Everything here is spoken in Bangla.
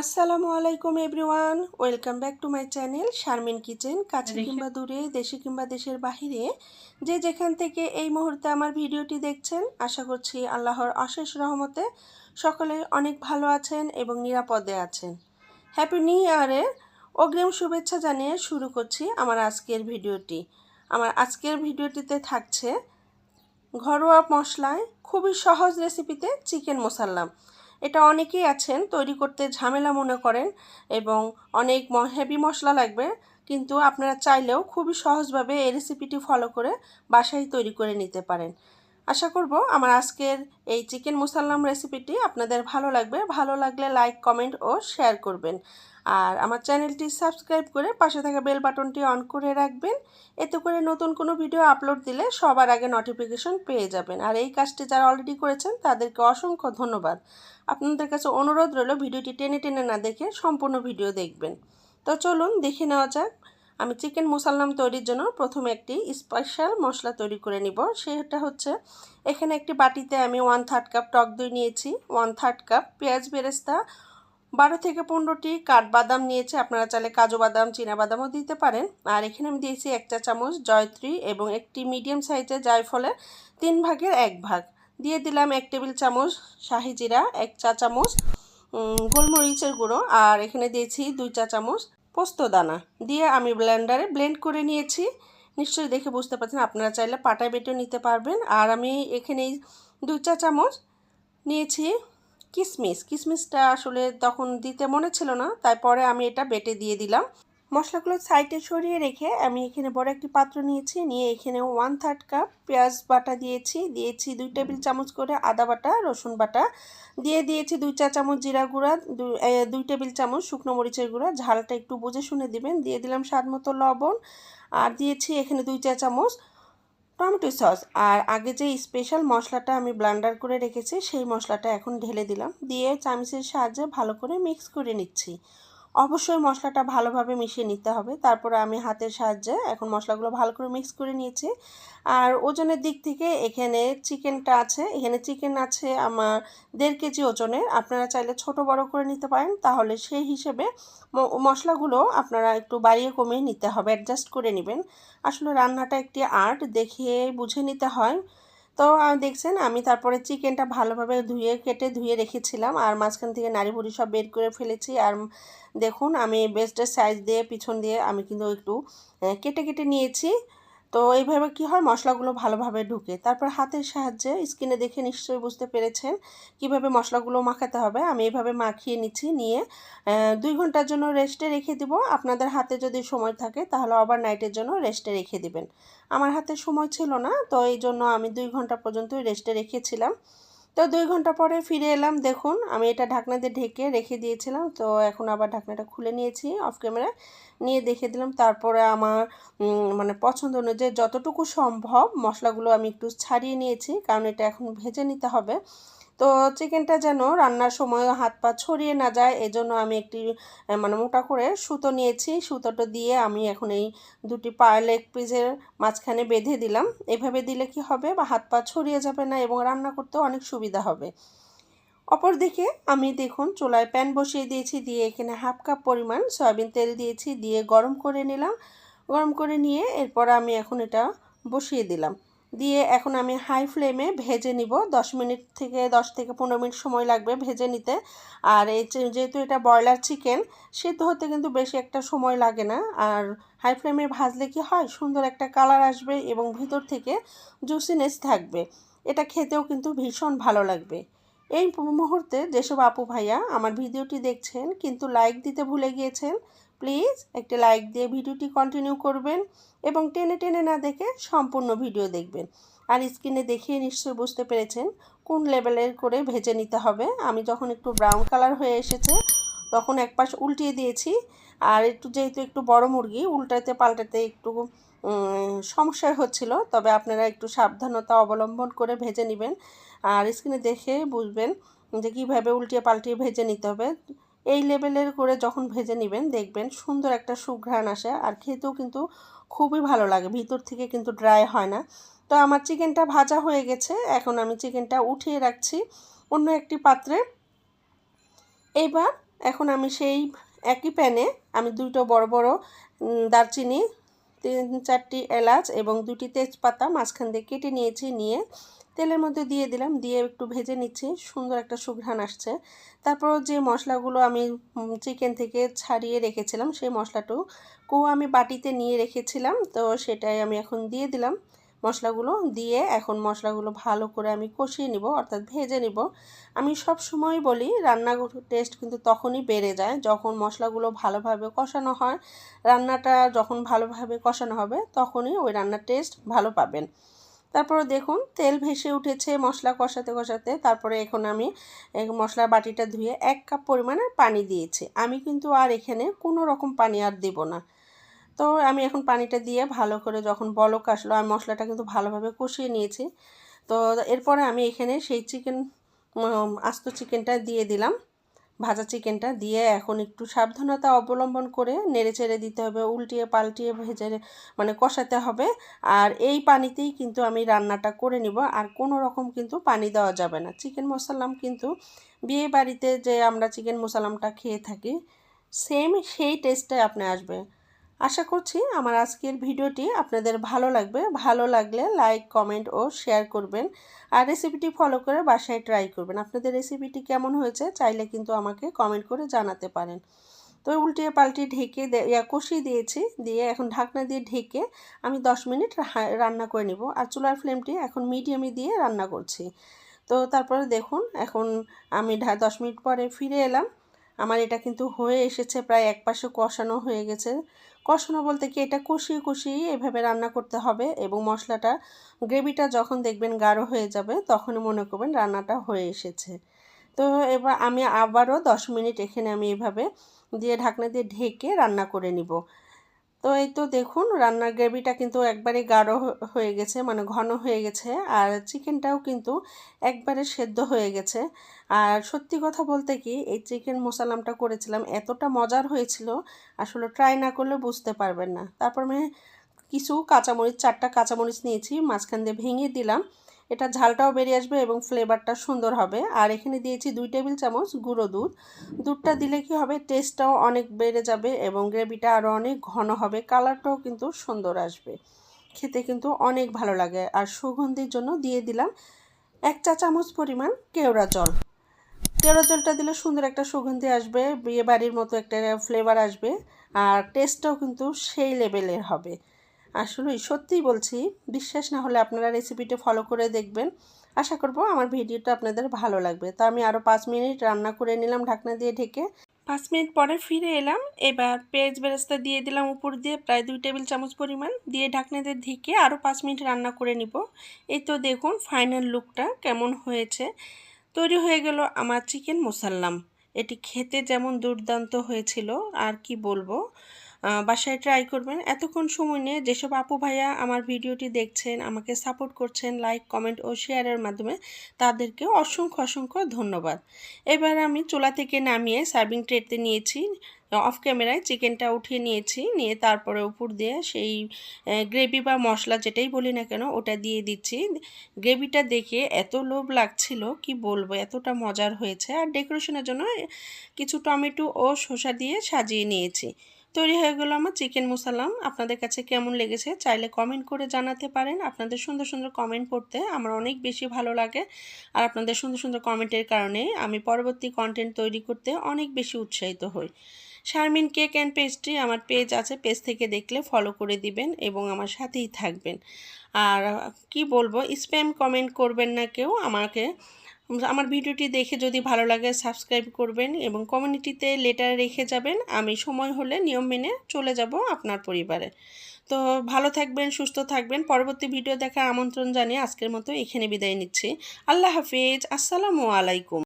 আসসালামু আলাইকুম everyone welcome back to my channel Sharmin kitchen কাছে কিংবা দূরে দেশে কিংবা দেশের বাহিরে। যে যেখান থেকে এই মুহূর্তে আমার ভিডিওটি দেখছেন আশা করছি আল্লাহর অশেষ রহমতে সকলে অনেক ভালো আছেন এবং নিরাপদে আছেন। হ্যাপি নিউ ইয়ারের অগ্রিম শুভেচ্ছা জানিয়ে শুরু করছি আমার আজকের ভিডিওটি। আমার আজকের ভিডিওটিতে থাকছে ঘরোয়া মশলায় খুবই সহজ রেসিপিতে চিকেন মশাল্লাম। এটা অনেকেই আছেন, তৈরি করতে ঝামেলা মনে করেন এবং অনেক হেভি মশলা লাগবে। কিন্তু আপনারা চাইলেও খুবই সহজভাবে এই রেসিপিটি ফলো করে বাসায় তৈরি করে নিতে পারেন। আশা করব আমার আজকের এই চিকেন মুসাল্লাম রেসিপিটি আপনাদের ভালো লাগবে। ভালো লাগলে লাইক কমেন্ট ও শেয়ার করবেন। আর আমার চ্যানেলটি সাবস্ক্রাইব করে পাশে থাকা বেল বাটনটি অন করে রাখবেন। এতে করে নতুন কোনো ভিডিও আপলোড দিলে সবার আগে নোটিফিকেশন পেয়ে যাবেন। আর এই কাজটি যারা অলরেডি করেছেন, তাদেরকে অসংখ্য ধন্যবাদ। আপনাদের কাছে অনুরোধ রইল ভিডিওটি টেনে টেনে না দেখে সম্পূর্ণ ভিডিও দেখবেন। তো চলুন দেখে নেওয়া যাক। আমি চিকেন মুসাল্লাম তৈরির জন্য প্রথমে একটি স্পেশাল মশলা তৈরি করে নিব। সেটা হচ্ছে, এখানে একটি বাটিতে আমি ওয়ান থার্ড কাপ টক দই নিয়েছি ওয়ান থার্ড কাপ পেঁয়াজ বেরেস্তা, বারো থেকে পনেরোটি কাঠবাদাম নিয়েছি, আপনারা চাইলে কাজু বাদাম বাদামও দিতে পারেন। আর এখানে আমি দিয়েছি এক চা চামচ জয়ত্রী এবং একটি মিডিয়াম সাইজের জায়ফলের তিন ভাগের এক ভাগ। দিয়ে দিলাম এক টেবিল চামচ শাহি জিরা, এক চা চামচ গোলমরিচের গুঁড়ো আর এখানে দিয়েছি দুই চা চামচ পোস্ত দানা। দিয়ে আমি ব্লেন্ডারে ব্লেন্ড করে নিয়েছি। নিশ্চয়ই দেখে বুঝতে পারছেন, আপনারা চাইলে পাটায় বেটেও নিতে পারবেন। আর আমি এখানে দুই চা চামচ নিয়েছি কিশমিশ কিশমিশটা আসলে তখন দিতে মনে ছিল না তাই পরে আমি এটা বেটে দিয়ে দিলাম। মশলাগুলো সাইডে সরিয়ে রেখে আমি এখানে বড় একটি পাত্র নিয়েছি। নিয়ে এখানে ওয়ান থার্ড কাপ পেঁয়াজ বাটা দিয়েছি। দিয়েছি দুই টেবিল চামচ করে আদা বাটা, রসুন বাটা। দিয়ে দিয়েছি দুই চা চামচ জিরা গুঁড়া, দুই টেবিল চামচ শুকনো মরিচের গুঁড়া। ঝালটা একটু বুঝে শুনে দিবেন। দিয়ে দিলাম স্বাদ মতো লবণ। আর দিয়েছি এখানে দুই চা চামচ টমেটো সস। আর আগে যে স্পেশাল মশলাটা আমি ব্লান্ডার করে রেখেছি, সেই মশলাটা এখন ঢেলে দিলাম। দিয়ে চামচের সাহায্যে ভালো করে মিক্স করে নিচ্ছি। অবশ্যই মশলাটা ভালোভাবে মিশিয়ে নিতে হবে। তারপরে আমি হাতের সাহায্যে এখন মশলাগুলো ভালো করে মিক্স করে নিয়েছি। আর ওজনের দিক থেকে এখানে চিকেনটা আছে। এখানে চিকেন আছে আমার দেড় কেজি ওজনের। আপনারা চাইলে ছোট বড় করে নিতে পারেন। তাহলে সেই হিসেবে মশলাগুলো আপনারা একটু বাড়িয়ে কমিয়ে নিতে হবে। অ্যাডজাস্ট করে নেবেন। আসলে রান্নাটা একটি আর্ট দেখিয়ে বুঝে নিতে হয়। তো দেখছেন, আমি তারপরে চিকেনটা ভালোভাবে ধুয়ে, কেটে ধুয়ে রেখেছিলাম। আর মাঝখান থেকে নাড়ি ভুড়ি সব বের করে ফেলেছি। আর দেখুন, আমি বেস্টের সাইজ দিয়ে, পিছন দিয়ে আমি কিন্তু একটু কেটে কেটে নিয়েছি। তো এইভাবে কি হয়? মশলাগুলো ভালোভাবে ঢুকে। তারপর হাতের সাহায্যে স্কিনে দেখে নিশ্চয়ই বুঝতে পেরেছেন কীভাবে মশলাগুলো মাখাতে হবে। আমি এইভাবে মাখিয়ে নিচ্ছি, নিয়ে দুই ঘণ্টার জন্য রেস্টে রেখে দিব। আপনাদের হাতে যদি সময় থাকে তাহলে ওভার নাইটের জন্য রেস্টে রেখে দিবেন। আমার হাতে সময় ছিল না, তো এই জন্য আমি দুই ঘণ্টা পর্যন্তই রেস্টে রেখেছিলাম। তো দুই ঘণ্টা পরে ফিরে এলাম। দেখুন, আমি এটা ঢাকনা দিয়ে ঢেকে রেখে দিয়েছিলাম। তো এখন আবার ঢাকনাটা খুলে নিয়েছি অফ ক্যামেরা নিয়ে দেখে দিলাম। তারপরে আমার মানে পছন্দ অনুযায়ী যতটুকু সম্ভব মশলাগুলো আমি একটু ছাড়িয়ে নিয়েছি। কারণ এটা এখন ভেজে নিতে হবে। তো চিকেনটা যেন রান্নার সময় হাত পা ছড়িয়ে না যায়, এজন্য আমি একটি মানে মোটা করে সুতো নিয়েছি। সুতোটা দিয়ে আমি এখন এই দুটি পা লেগ পিসের মাঝখানে বেঁধে দিলাম। এভাবে দিলে কি হবে? বা হাত পা ছড়িয়ে যাবে না এবং রান্না করতেও অনেক সুবিধা হবে। অপরদিকে আমি দেখুন চুলায় প্যান বসিয়ে দিয়েছি, দিয়ে এখানে হাফ কাপ পরিমাণ সয়াবিন তেল দিয়েছি, দিয়ে গরম করে নিলাম। গরম করে নিয়ে এরপর আমি এখন এটা বসিয়ে দিলাম। দিয়ে এখন আমি হাই ফ্লেমে ভেজে নিব। দশ মিনিট থেকে দশ থেকে পনেরো মিনিট সময় লাগবে ভেজে নিতে। আর এই যেহেতু এটা ব্রয়লার চিকেন সিদ্ধ হতে কিন্তু বেশি একটা সময় লাগে না। আর হাই ফ্লেমে ভাজলে কি হয়? সুন্দর একটা কালার আসবে এবং ভিতর থেকে জুসিনেস থাকবে। এটা খেতেও কিন্তু ভীষণ ভালো লাগবে। এই মুহূর্তে যেসব আপু ভাইয়া আমার ভিডিওটি দেখছেন, কিন্তু লাইক দিতে ভুলে গিয়েছেন প্লিজ একটি লাইক দিয়ে ভিডিওটি কন্টিনিউ করবেন এবং টেনে টেনে না দেখে সম্পূর্ণ ভিডিও দেখবেন। আর স্ক্রিনে দেখিয়ে নিশ্চয়ই বুঝতে পেরেছেন কোন লেভেলের করে ভেজে নিতে হবে। আমি যখন একটু ব্রাউন কালার হয়ে এসেছে, তখন এক পাশ উল্টিয়ে দিয়েছি। আর একটু যেহেতু একটু বড় মুরগি উল্টাতে পাল্টাতে একটু সমস্যা হচ্ছিল। তবে আপনারা একটু সাবধানতা অবলম্বন করে ভেজে নেবেন। আর স্ক্রিনে দেখে বুঝবেন যে কীভাবে উল্টিয়ে পাল্টিয়ে ভেজে নিতে হবে। এই লেভেলের করে যখন ভেজে নেবেন, দেখবেন সুন্দর একটা সুঘ্রাণ আসে আর খেতেও কিন্তু খুবই ভালো লাগে। ভিতর থেকে কিন্তু ড্রাই হয় না। তো আমার চিকেনটা ভাজা হয়ে গেছে। এখন আমি চিকেনটা উঠিয়ে রাখছি অন্য একটি পাত্রে। এবার এখন আমি সেই একই প্যানে আমি দুটো বড় বড় দারচিনি, তিন চারটি এলাচ এবং দুটি তেজপাতা মাঝখান দিয়ে কেটে নিয়েছি, নিয়ে তেলের মধ্যে দিয়ে দিলাম, দিয়ে একটু ভেজে নিচ্ছি, সুন্দর একটা সুঘ্রাণ আসছে। তারপর যে মশলাগুলো আমি চিকেন থেকে ছাড়িয়ে রেখেছিলাম, সেই মশলাটাও কো আমি বাটিতে নিয়ে রেখেছিলাম, তো সেটাই আমি এখন দিয়ে দিলাম মশলাগুলো। দিয়ে এখন মশলাগুলো ভালো করে আমি কষিয়ে নিব, অর্থাৎ ভেজে নিব। আমি সব সময় বলি, রান্নার টেস্ট কিন্তু তখনই বেড়ে যায় যখন মশলাগুলো ভালোভাবে কষানো হয়। রান্নাটা যখন ভালোভাবে কষানো হবে, তখনই ওই রান্নার টেস্ট ভালো পাবেন। তারপরে দেখুন, তেল ভেসে উঠেছে মশলা কষাতে কষাতে। তারপরে এখন আমি মশলার বাটিটা ধুয়ে এক কাপ পরিমাণে পানি দিয়েছি। আমি কিন্তু আর এখানে কোনো রকম পানি আর দেব না। তো আমি এখন পানিটা দিয়ে ভালো করে যখন বলক আসলো, আমি মশলাটা কিন্তু ভালোভাবে কষিয়ে নিয়েছি। তো এরপরে আমি এখানে সেই চিকেন আস্ত চিকেনটা দিয়ে দিলাম। ভাজা চিকেনটা দিয়ে এখন একটু সাবধানতা অবলম্বন করে নেড়ে চেড়ে দিতে হবে, উল্টিয়ে পাল্টিয়ে ভেজে মানে কষাতে হবে। আর এই পানিতেই কিন্তু আমি রান্নাটা করে নিব। আর কোনো রকম কিন্তু পানি দেওয়া যাবে না। চিকেন মশালাম কিন্তু বিয়ে বাড়িতে যে আমরা চিকেন মশালামটা খেয়ে থাকি সেম সেই টেস্টটাই আপনি আসবে। আশা করছি আমার আজকের ভিডিওটি আপনাদের ভালো লাগবে। ভালো লাগলে লাইক, কমেন্ট ও শেয়ার করবেন আর রেসিপিটি ফলো করে বাসায় ট্রাই করবেন। আপনাদের রেসিপিটি কেমন হয়েছে চাইলে কিন্তু আমাকে কমেন্ট করে জানাতে পারেন। তো উল্টিয়ে পাল্টিয়ে ঢেকে কষিয়ে দিয়েছি। দিয়ে এখন ঢাকনা দিয়ে ঢেকে আমি দশ মিনিট রান্না করে নিব। আর চুলার ফ্লেমটি এখন মিডিয়ামে দিয়ে রান্না করছি। তো তারপরে দেখুন, এখন আমি দশ মিনিট পরে ফিরে এলাম। আমার এটা কিন্তু হয়ে এসেছে, প্রায় এক পাশে কষানো হয়ে গেছে। কষানো বলতে কি এটা কষিয়ে কষিয়ে এভাবে রান্না করতে হবে এবং মশলাটা, গ্রেভিটা যখন দেখবেন গাঢ় হয়ে যাবে তখনই মনে করবেন রান্নাটা হয়ে এসেছে। তো এবার আমি আবারও দশ মিনিট এখানে আমি এভাবে দিয়ে ঢাকনা দিয়ে ঢেকে রান্না করে নিব। তো এই তো দেখুন, রান্নার গ্রেভিটা কিন্তু একবারে গাঢ় হয়ে গেছে মানে ঘন হয়ে গেছে, আর চিকেনটাও কিন্তু একবারে সেদ্ধ হয়ে গেছে। আর সত্যি কথা বলতে কি, এই চিকেন মশালামটা করেছিলাম, এতটা মজার হয়েছিল, আসলে ট্রাই না করলে বুঝতে পারবেন না। তারপর আমি কিছু কাঁচামরিচ, চারটা কাঁচামরিচ নিয়েছি, মাঝখান দিয়ে ভেঙে দিলাম। এটা ঝালটাও বেরিয়ে আসবে এবং ফ্লেভারটা সুন্দর হবে। আর এখানে দিয়েছি দুই টেবিল চামচ গুঁড়ো দুধ। দুধটা দিলে কি হবে? টেস্টটাও অনেক বেড়ে যাবে এবং গ্রেভিটা আরও অনেক ঘন হবে। কালারটাও কিন্তু সুন্দর আসবে। খেতে কিন্তু অনেক ভালো লাগে। আর সুগন্ধির জন্য দিয়ে দিলাম এক চা চামচ পরিমাণ কেওড়া জল। কেওড়া জলটা দিলে সুন্দর একটা সুগন্ধি আসবে বিয়ে বাড়ির মতো একটা ফ্লেভার আসবে। আর টেস্টটাও কিন্তু সেই লেভেলের হবে। আসলে সত্যিই বলছি, বিশ্বাস না হলে আপনারা রেসিপিটা ফলো করে দেখবেন। আশা করব আমার ভিডিওটা আপনাদের ভালো লাগবে। তো আমি আরও পাঁচ মিনিট রান্না করে নিলাম ঢাকনা দিয়ে ঢেকে। পাঁচ মিনিট পরে ফিরে এলাম। এবার পেঁয়াজ বেরেস্তা দিয়ে দিলাম উপর দিয়ে প্রায় দুই টেবিল চামচ পরিমাণ। দিয়ে ঢাকনা দিয়ে ঢেকে আরও পাঁচ মিনিট রান্না করে নিব। এই তো দেখুন ফাইনাল লুকটা কেমন হয়েছে। তৈরি হয়ে গেল আমার চিকেন মোসাল্লাম এটি খেতে যেমন দুর্দান্ত হয়েছিল, আর কি বলব? বাসায় ট্রাই করবেন। এতক্ষণ সময় নিয়ে যেসব আপু ভাইয়া আমার ভিডিওটি দেখছেন, আমাকে সাপোর্ট করছেন লাইক কমেন্ট ও শেয়ারের মাধ্যমে তাদেরকে অসংখ্য অসংখ্য ধন্যবাদ। এবার আমি চুলা থেকে নামিয়ে সার্ভিং ট্রেতে নিয়েছি অফ ক্যামেরায় চিকেনটা উঠিয়ে নিয়েছি, নিয়ে তারপরে উপর দিয়ে সেই গ্রেভি বা মশলা যেটাই বলি না কেন ওটা দিয়ে দিচ্ছি। গ্রেভিটা দেখে এত লোভ লাগছিল, কি বলব, এতটা মজার হয়েছে। আর ডেকোরেশনের জন্য কিছু টমেটো ও শসা দিয়ে সাজিয়ে নিয়েছি। তৈরি হয়ে গেলো আমার চিকেন মশালাম। আপনাদের কাছে কেমন লেগেছে চাইলে কমেন্ট করে জানাতে পারেন। আপনাদের সুন্দর সুন্দর কমেন্ট পড়তে আমার অনেক বেশি ভালো লাগে। আর আপনাদের সুন্দর সুন্দর কমেন্টের কারণে আমি পরবর্তী কন্টেন্ট তৈরি করতে অনেক বেশি উৎসাহিত হই। শারমিন কেক অ্যান্ড পেস্ট্রি আমার পেজ আছে পেজ থেকে দেখলে ফলো করে দিবেন এবং আমার সাথেই থাকবেন। আর কি বলব স্প্যাম কমেন্ট করবেন না কেউ, আমাকে আমার ভিডিওটি দেখে যদি ভালো লাগে সাবস্ক্রাইব করবেন এবং কমিউনিটিতে লেটার রেখে যাবেন, আমি সময় হলে নিয়ম মেনে চলে যাব আপনার পরিবারে। তো ভালো থাকবেন, সুস্থ থাকবেন। পরবর্তী ভিডিও দেখার আমন্ত্রণ জানিয়ে আজকের মতো এখানে বিদায় নিচ্ছি। আল্লাহ হাফিজ, আসসালামু আলাইকুম।